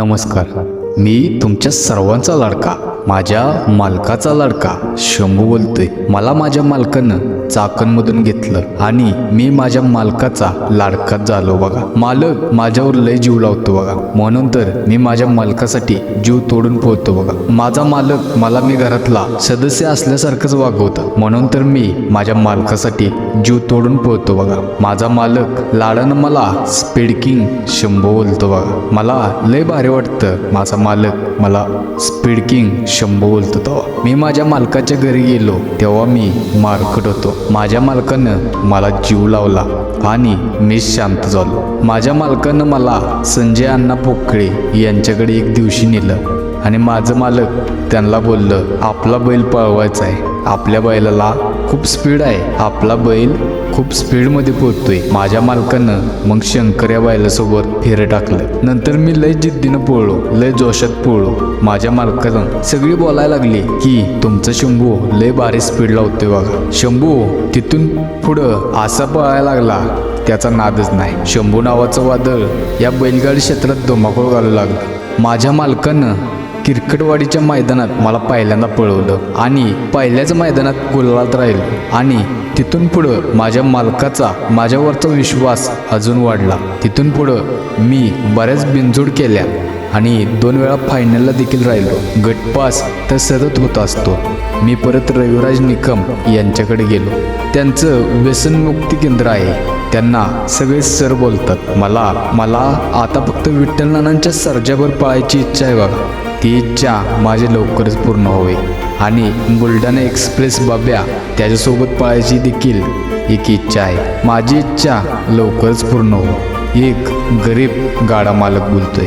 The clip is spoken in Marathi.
নমস্কার। मी तुमच्या सर्वांचा लाडका माझ्या मालकाचा लाडका. शंभू बोलतोय मला माझ्या मालकानं चाकणमधून घेतलं आणि मी माझ्या मालकाचा लाडकाच झालो बघा. मालक माझ्यावर लय जीव लावतो बघा. म्हणून तर मी माझ्या मालकासाठी जीव तोडून पोहतो बघा. माझा मालक मला मी घरातला सदस्य असल्यासारखंच वागवतं. म्हणून तर मी माझ्या मालकासाठी जीव तोडून पोहतो बघा. माझा मालक लाडानं मला स्पीड किंग शंभू बोलतो बघा. मला लय भारी वाटतं. माझा मालक मला स्पीड किंग शंभू बोलतो तेव्हा मी माझ्या मालकाच्या घरी गेलो तेव्हा मी मारकट होतो. माझ्या मालकानं मला जीव लावला आणि मी शांत झालो. माझ्या मालकानं मला संजय अण्णा पोकळे यांच्याकडे एक दिवशी नेलं. आणि माझं मालक त्यांना बोललं आपला बैल पळवायचा आहे. आपल्या बैलाला खूप स्पीड आहे. आपला बैल खूप स्पीडमध्ये पोहोचतोय माझ्या मालकानं मग शंकर या बैलासोबत फेरे टाकलं. नंतर मी लय जिद्दीनं पळलो लय जोशात पोळलो. माझ्या मालकानं सगळी बोलायला लागली की तुमचं शंभू लय भारी स्पीड लावतोय बघा. शंभू तिथून पुढं असा पळायला लागला त्याचा नादच नाही. शंभू नावाचं वादळ या बैलगाडी क्षेत्रात धुमाकूळ घालू लागलं. माझ्या मालकानं किरकटवाडीच्या मैदानात मला पहिल्यांदा पळवलं. आणि पहिल्याच मैदानात गुलालात राहील. आणि तिथून पुढं माझ्या मालकाचा माझ्यावरचा विश्वास अजून वाढला. तिथून पुढं मी बऱ्याच बिनजोड केल्या. आणि दोन वेळा फायनलला देखील राहिलो. गटपास तर सतत होत असतो. मी परत रविराज निकम यांच्याकडे गेलो. त्यांचं व्यसनमुक्ती केंद्र आहे. त्यांना सगळे सर बोलतात. मला मला आता फक्त विठ्ठल नानांच्या सर्जावर पळायची इच्छा आहे बघा. ती इच्छा माझी लवकरच पूर्ण होईल आणि बुलढाणा एक्सप्रेस बाब्या त्याच्यासोबत पळायची देखील एक इच्छा आहे. माझी इच्छा लवकरच पूर्ण हो एक गरीब गाडा मालक बोलतोय.